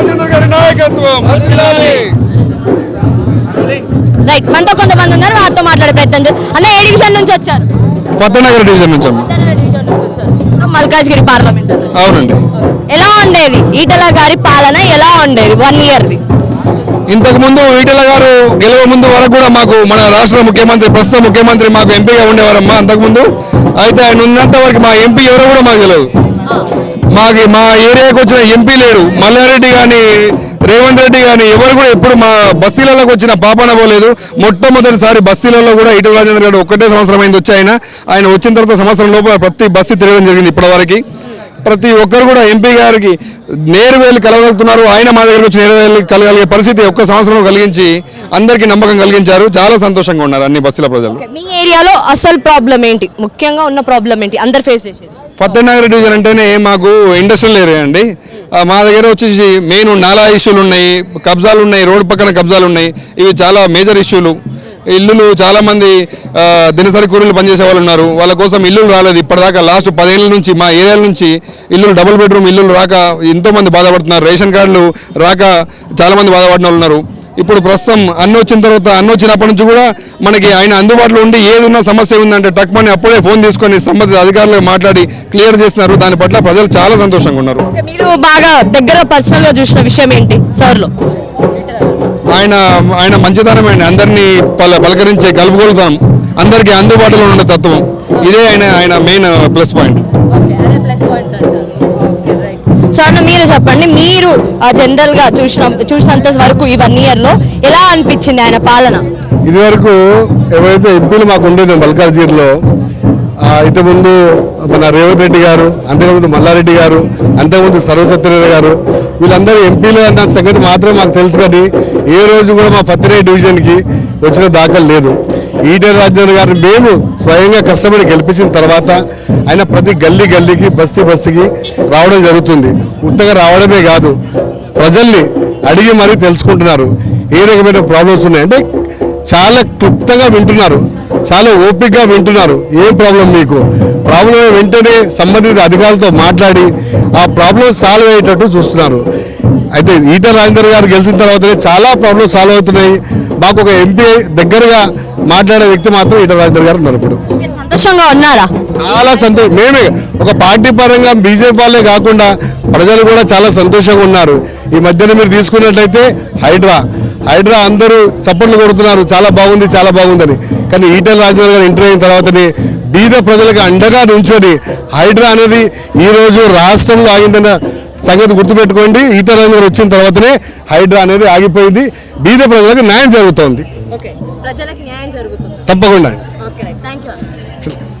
రాజేంద్ర గారి నాయకత్వం. రైట్ మనతో కొంతమంది ఉన్నారు వారితో మాట్లాడే ప్రయత్నం. అన్న ఏ డివిజన్ నుంచి వచ్చారు? కొత్తనగర్ డివిజన్ నుంచి అమ్మ. ఉత్తర డివిజన్ నుంచి మల్కాజ్గిరి పార్లమెంట్. అవునండి. ఎలా ఉండేది? ఈటల గారి పాలన ఎలా ఉండేది? వన్ ఇయర్ ది. ఇంతకు ముందు ఈటెల గారు గెలవ ముందు వరకు కూడా మాకు మన రాష్ట్ర ముఖ్యమంత్రి ప్రస్తుత ముఖ్యమంత్రి మాకు ఎంపీగా ఉండేవారమ్మా అంతకుముందు అయితే ఆయన ఉన్నంత వరకు మా ఎంపీ ఎవరో కూడా మాకు తెలియదు మాకి మా ఏరియాకి వచ్చిన ఎంపీ లేడు. మల్లారెడ్డి కానీ రేవంత్ రెడ్డి కానీ ఎవరు కూడా ఎప్పుడు మా బస్తీలలోకి వచ్చిన పాపన పోలేదు. మొట్టమొదటిసారి బస్తీలలో కూడా ఇటు రాజేంద్ర గారు ఒక్కటే సంవత్సరం అయింది వచ్చి ఆయన. ఆయన వచ్చిన తర్వాత సంవత్సరం లోపల ప్రతి బస్తీ తిరగడం జరిగింది ఇప్పటివరకు ప్రతి ఒక్కరు కూడా ఎంపీ గారికి నేరు వెళ్ళి కలగలుగుతున్నారు. ఆయన మా దగ్గరకు వచ్చి నేరు వెళ్ళి కలగలిగే పరిస్థితి ఒక్క సంవత్సరం కలిగించి అందరికీ నమ్మకం కలిగించారు. చాలా సంతోషంగా ఉన్నారు అన్ని బస్సుల ప్రజలు. మీ ఏరియాలో అసలు ప్రాబ్లం ఏంటి? ముఖ్యంగా ఉన్న ప్రాబ్లం ఏంటి? అందరు ఫేస్ చేసేది. ఫతేనగర్ డివిజన్ అంటేనే మాకు ఇండస్ట్రియల్ ఏరియా అండి. మా దగ్గర వచ్చేసి మెయిన్ నాలా ఇష్యూలు ఉన్నాయి కబ్జాలు ఉన్నాయి రోడ్డు పక్కన కబ్జాలు ఉన్నాయి. ఇవి చాలా మేజర్ ఇష్యూలు ఇల్లులు చాలామంది దినసరి కూలీలు పనిచేసే వాళ్ళు ఉన్నారు. వాళ్ళ కోసం ఇల్లులు రాలేదు. ఇప్పటిదాకా లాస్ట్ పదేళ్ళ నుంచి మా ఏరియాల నుంచి ఇల్లులు డబుల్ బెడ్రూమ్ ఇల్లులు రాక ఎంతోమంది బాధపడుతున్నారు. రేషన్ కార్డులు రాక చాలామంది బాధపడిన వాళ్ళు ఉన్నారు. ఇప్పుడు ప్రస్తుతం అన్న వచ్చిన తర్వాత అన్న వచ్చినప్పటి నుంచి కూడా మనకి ఆయన అందుబాటులో ఉండి ఏది ఉన్న సమస్య ఉందంటే టక్మని అప్పుడే ఫోన్ తీసుకొని సంబంధిత అధికారులకు మాట్లాడి క్లియర్ చేస్తున్నారు. దాని పట్ల ప్రజలు చాలా సంతోషంగా ఉన్నారు. మీరు బాగా దగ్గర పర్సనల్గా చూసిన విషయం ఏంటి సార్లో ఆయన ఆయన మంచితనమే అండి అందరినీ పల పలకరించే కలుపుకొలుతాం అందరికీ అందుబాటులో ఉండే తత్వం. ఇదే ఆయన ఆయన మెయిన్ ప్లస్ పాయింట్ అన్న మీరు చెప్పండి. మీరు జనరల్గా చూసిన చూసినంత వరకు ఈ వన్ ఇయర్లో ఎలా అనిపించింది ఆయన పాలన? ఇదివరకు ఎవరైతే ఎంపీలు మాకు ఉండేది మల్కాజ్గిరిలో ఇంతకుముందు మన రేవంత్ రెడ్డి గారు అంతకుముందు మల్లారెడ్డి గారు అంతకుముందు సర్వసత్యనారాయణ గారు వీళ్ళందరూ ఎంపీలు అన్న సంగతి మాత్రం మాకు తెలుసు కానీ ఏ రోజు కూడా మా పత్తిరేయ డివిజన్కి వచ్చిన దాఖలు లేదు. ఈటెల రాజేంద్ర గారిని మేము స్వయంగా కష్టపడి గెలిపించిన తర్వాత ఆయన ప్రతి గల్లీ గల్లీకి బస్తీ బస్తీకి రావడం జరుగుతుంది. ఉత్తగా రావడమే కాదు ప్రజల్ని అడిగి మరీ తెలుసుకుంటున్నారు. ఏ రకమైన ప్రాబ్లమ్స్ ఉన్నాయంటే చాలా క్లుప్తంగా వింటున్నారు. చాలా ఓపికగా వింటున్నారు. ఏం ప్రాబ్లం మీకు? ప్రాబ్లం వెంటనే సంబంధిత అధికారులతో మాట్లాడి ఆ ప్రాబ్లం సాల్వ్ అయ్యేటట్టు చూస్తున్నారు. అయితే ఈటల రాజేందర్ గారు గెలిచిన తర్వాతనే చాలా ప్రాబ్లమ్స్ సాల్వ్ అవుతున్నాయి. మాకు ఒక ఎంపీ దగ్గరగా మాట్లాడే వ్యక్తి మాత్రం ఈటల రాజేందర్ గారు ఉన్నారు ఇప్పుడు. సంతోషంగా ఉన్నారా? చాలా సంతోషం మేమే ఒక పార్టీ పరంగా బీజేపీ వాళ్ళే కాకుండా ప్రజలు కూడా చాలా సంతోషంగా ఉన్నారు. ఈ మధ్యన మీరు తీసుకున్నట్లయితే హైడ్రా. హైడ్రా అందరూ సపోర్ట్లు కొడుతున్నారు చాలా బాగుంది చాలా బాగుందని. కానీ ఈటెల రాజేంద్ర గారు ఎంటర్ అయిన తర్వాతనే బీద ప్రజలకు అండగా నుంచొని హైడ్రా అనేది ఈ రోజు రాష్ట్రంలో ఆగిందన్న సంగతి గుర్తుపెట్టుకోండి. ఈటెల రాజేంద్ర వచ్చిన తర్వాతనే హైడ్రా అనేది ఆగిపోయింది. బీద ప్రజలకు న్యాయం జరుగుతోంది. ఓకే. ప్రజలకు న్యాయం జరుగుతుంది. తప్పకుండా ఓకే రైట్. Thank you